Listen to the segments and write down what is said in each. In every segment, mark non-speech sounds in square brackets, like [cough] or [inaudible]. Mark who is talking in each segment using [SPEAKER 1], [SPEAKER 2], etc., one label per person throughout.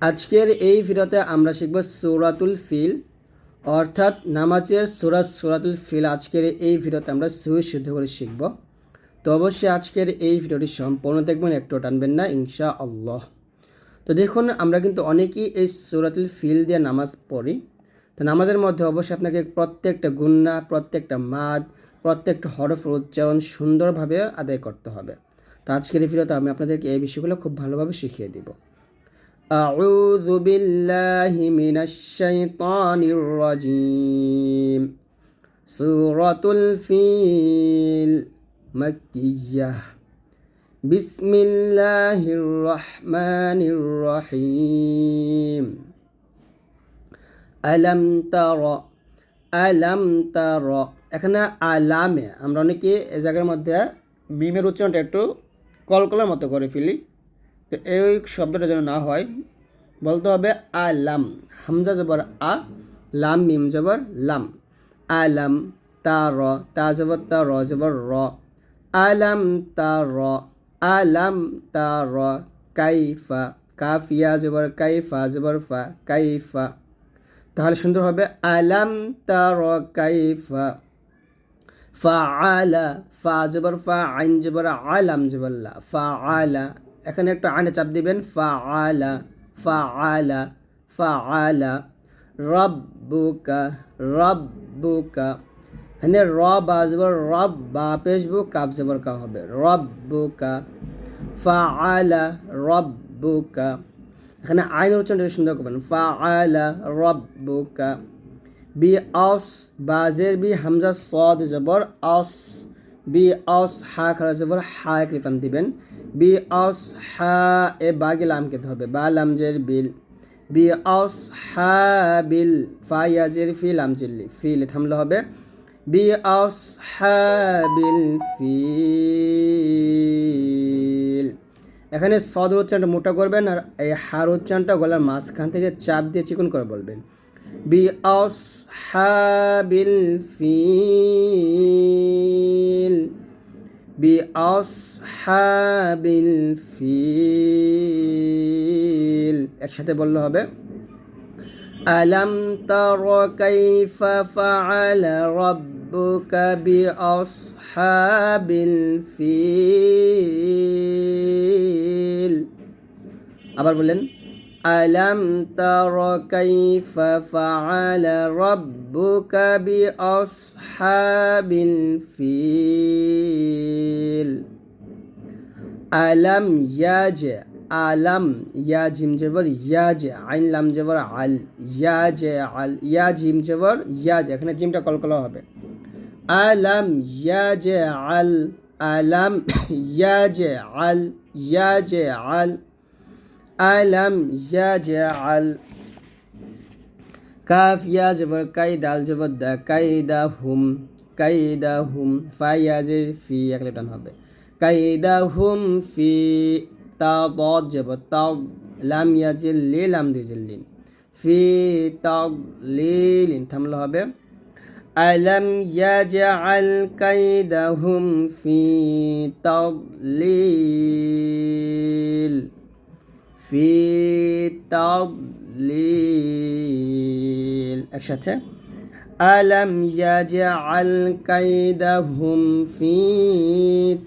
[SPEAKER 1] আজকের এই ভিডিওতে আমরা শিখব সৌরাতুল ফিল, অর্থাৎ নামাজের সুরাত সৌরাতুল ফিল আজকের এই ভিডিওতে আমরা সুই শুদ্ধ করে শিখব। তো অবশ্যই আজকের এই ভিডিওটি সম্পূর্ণ দেখবেন, একটু টানবেন না ইনশা আল্লাহ তো দেখুন, আমরা কিন্তু অনেকেই এই সৌরাতুল ফিল দিয়ে নামাজ পড়ি। তো নামাজের মধ্যে অবশ্যই আপনাকে প্রত্যেকটা গুন্না, প্রত্যেকটা মাদ, প্রত্যেকটা হরফ উচ্চারণ সুন্দরভাবে আদায় করতে হবে। তো আজকের এই ভিডিওতে আমি আপনাদেরকে এই বিষয়গুলো খুব ভালোভাবে শিখিয়ে দিব। أعوذ بالله من الشيطان الرجيم سورة الفيل مكية بسم الله الرحمن الرحيم ألم تر ألم تر এখানে আলামে আমরা অনেকে এ জায়গার মধ্যে মিমের উচ্চারণটা একটু কলকলার মতো করে ফেলি তো এই শব্দটা যেন না হয়, বলতে হবে আলাম। হামজা জবর আ, লাম, মিম জবর লাম। আলাম, তা, র, তা জবর তা, র জবর র। আলাম, তা, র। আলাম, তা, র। কাইফা, কাফিয়া জবর কাইফা, জবর ফা, কাইফা। তাহলে সুন্দর হবে আলাম, তা, র, কাইফা। ফা, আলা, ফা জবর ফা, আইন জবর আলাম জবল্লা ফা, আলা এখানে একটু আনে চাপ দিবেন ফা আলা ফা আলা ফা আলা রব্বুকা রব্বুকা। এখানে র বাজবর রব বা পেশবু কাপ জবর কা হবে। রব রব্বুকা ফা আলা রব্বুকা। এখানে আইন উচ্চারণটা সুন্দর করবেন ফা আলা রব্বুকা। বি অস বাজের বি হামজা, সদ জবর অস বি অস হা খারা জবর হা এক লিপান দিবেন। বি অস হা এ বাগে লামকে ধরবে। বা লামজের বিল। বি অস হা বিল ফা ইয়াজের ফি লামজিল্লি ফিল থামলে হবে। বি অস হা বিল ফিল এখানে সদ উচ্চারণটা মোটা করবেন আর এই হার উচ্চারণটা গলার মাঝখান থেকে চাপ দিয়ে চিকন করে বলবেন। বি অস হা বিল ফি বি ফিল أصحاب الفيل. أكشت بالله به ألم تر كيف فعل ربك بأصحاب الفيل أبر بولن ألم تر كيف فعل ربك بأصحاب الفيل আলাম ইয়াজ আলাম ইয়া জিম জেবর ইয়াজ আইন লাম জেবর আল ইয়াজ আল ইয়া জিম জেবর ইয়াজ এখানে জিমটা কলকলা হবে। আলাম ইয়াজ আল আলাম ইয়াজ আল ইয়াজ আল আলাম ইয়াজ আল কাফ ইয়া জবর কাই ডাল জবর দা কাই দা হুম কাই দা হুম ফাই ইয়াজে ফি এক লেটান হবে। কাইদাহুম ফি তাদ জব লাম ইয়াজিল লি লাম দুইজিল ফি তাগ লি লিন থামলে হবে আলম ইয়াজআল কাইদাহুম ফি তাদলিল ফি তাদলিল একসাথে ألم يجعل كيدهم في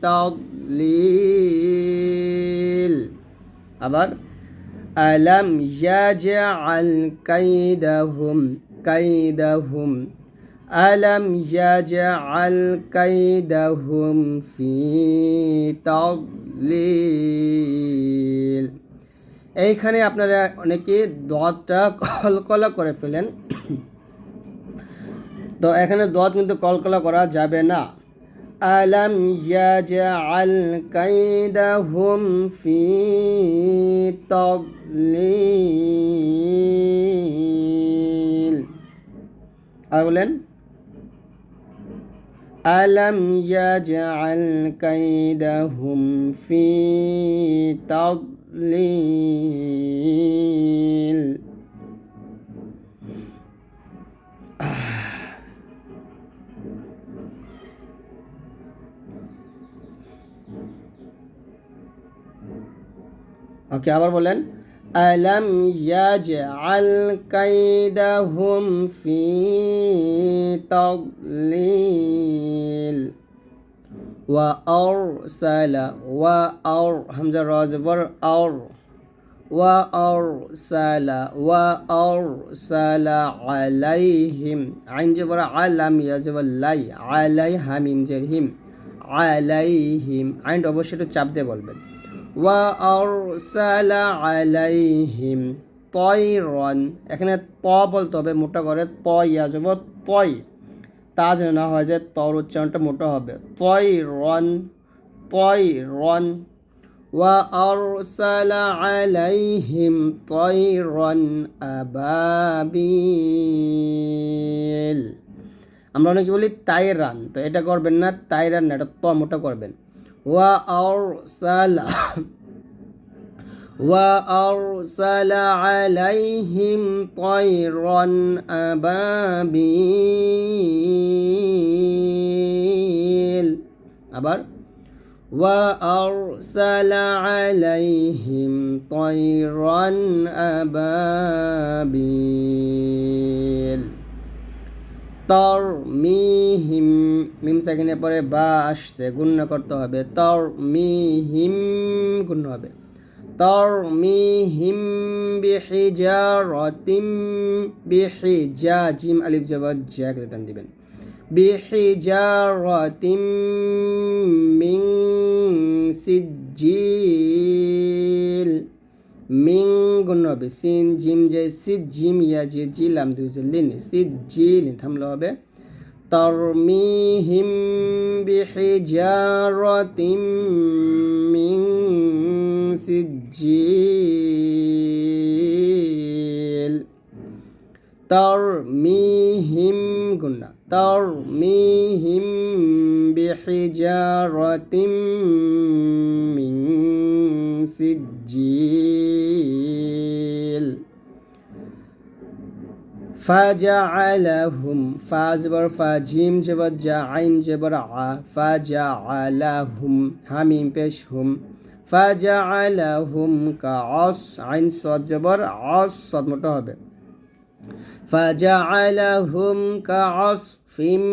[SPEAKER 1] تضليل আবার ألم يجعل كيدهم كيدهم ألم يجعل كيدهم في تضليل এইখানে আপনারা অনেকে দোয়াতটা কলকলা করে ফেলেন তো এখানে দোয়াত কিন্তু কলকলা করা যাবে না। আলম ইয়াজআল হুম ফি তবলি আর বলেন, আলম আল কৈদ হুম ফি তবলি ওকে, আবার বলেন, আলম ইয়াজ আল কাইদাহুম ফি তগলিল ওয়া আর সালা ওয়া আউর হামজা রাজবর আর, ওয়া আউর সালা ওয়া আউর সালা আলাইহিম। আইন জবর আলাম ইয়াজবর লাই আলাই হামিম জের হিম আলাইহিম। আইন অবশ্যই চাপ দিয়ে বলবেন। আরসালা আলাইহিম তয়রন এখানে ত বলতে হবে, মোটা করে ত ইয়া যাব তয়। তা যেন না হয় যে তর উচ্চারণটা মোটা হবে। তয়রন তয়রন। ওয়া আরসালা আলাইহিম তয়রন আবাবিল আমরা অনেকে বলি তাইরান। তো এটা করবেন না, তাইরান না, এটা ত মোটা করবেন। ওয়া আরসালা [laughs] وأرسل عليهم طيرا أبابيل আবার وأرسل عليهم طيرا أبابيل তরমিহিম, মিম সেকেন্ডের পরে বা আসছে, গুণ্য করতে হবে। তরমিহিম, গুণ্য হবে। তরমিহিম বিহিজারতিম বিহিজা জিম আলিফ জবাদ জ্যাক রিটার্ন দিবেন। বিহিজারতিম মিং সিজিল মিং গুণ হবে সিন জিম যে সিদ জিম ইয়া যে জিলাম দুই যে লিন সিদ জিল থামলে হবে তরমিহিম বিহিজারতিম মিং সিজিল তরমিহিম গুণা তরমিহিম বিহিজারতিম মিং সিজিল ফাজাআলাহুম ফা জবর ফা জিম জবর জা আইন জবর আ ফাজাআলাহুম হামিম পেশ হুম ফাজাআলাহুম কাস আইন সদ জবর আস সদ মোটা হবে ফাজাআলাহুম কাস ফিম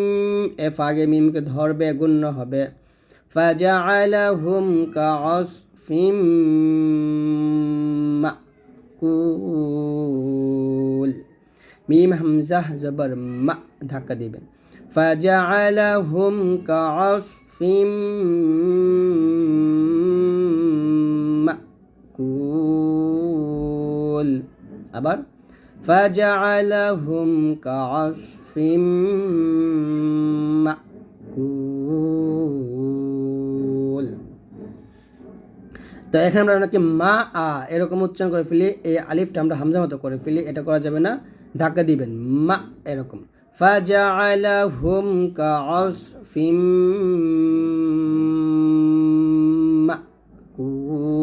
[SPEAKER 1] এফ আগে মিমকে ধরবে গুণ্য হবে ফাজাআলাহুম কাস ফিম মাকুল মিম হামজা জবর মা ধাক্কা দিবেন فجعلهم كعصف মাকুল আবার فجعلهم كعصف মাকুল তো এখানে আমরা অনেকে মা আ এরকম উচ্চারণ করে ফেলি এই আলিফটা আমরা হামজা মতো করে ফেলি এটা করা যাবে না ধাক্কা দিবেন, মা, এরকম। ফাজাআলাহুম কাআসফিম মাকুল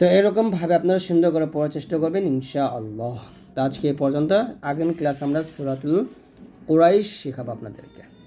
[SPEAKER 1] তো এরকমভাবে আপনারা সুন্দর করে পড়ার চেষ্টা করবেন ইনশা আল্লাহ তো আজকে পর্যন্ত আগামী ক্লাস আমরা সুরাতুল কুরাইশ শেখাবো আপনাদেরকে।